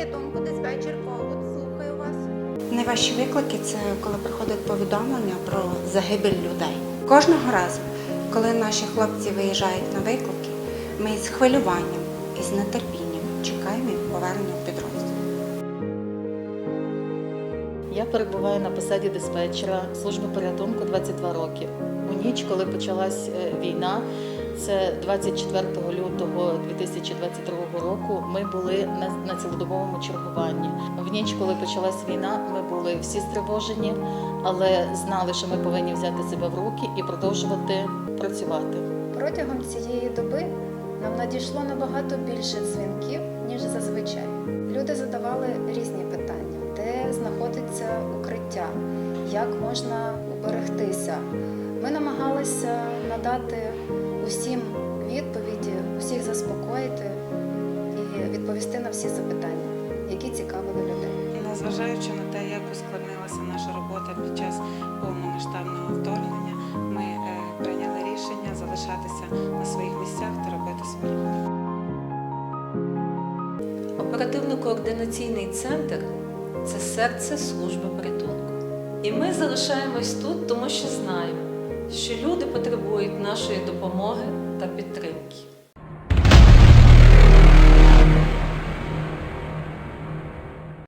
Порятунку, диспетчер Ковут. Слухаю вас. Найважчі виклики це коли приходить повідомлення про загибель людей. Кожного разу, коли наші хлопці виїжджають на виклики, ми з хвилюванням і з нетерпінням чекаємо повернення в підрозділ. Я перебуваю на посаді диспетчера служби порятунку 22 роки. У ніч, коли почалась е, війна, це 24 лютого 2022 року. Ми були на, цілодобовому чергуванні. В ніч, коли почалась війна, ми були всі стривожені, але знали, що ми повинні взяти себе в руки і продовжувати працювати. Протягом цієї доби нам надійшло набагато більше дзвінків, ніж зазвичай. Люди задавали різні питання, де знаходиться укриття, як можна уберегтися. Ми намагалися надати усім відповісти на всі запитання, які цікавили людей. Незважаючи на те, як ускладнилася наша робота під час повномасштабного вторгнення, ми е, прийняли рішення залишатися на своїх місцях та робити своє. Оперативно-координаційний центр це серце служби порятунку. І ми залишаємось тут, тому що знаємо, що люди потребують нашої допомоги та підтримки.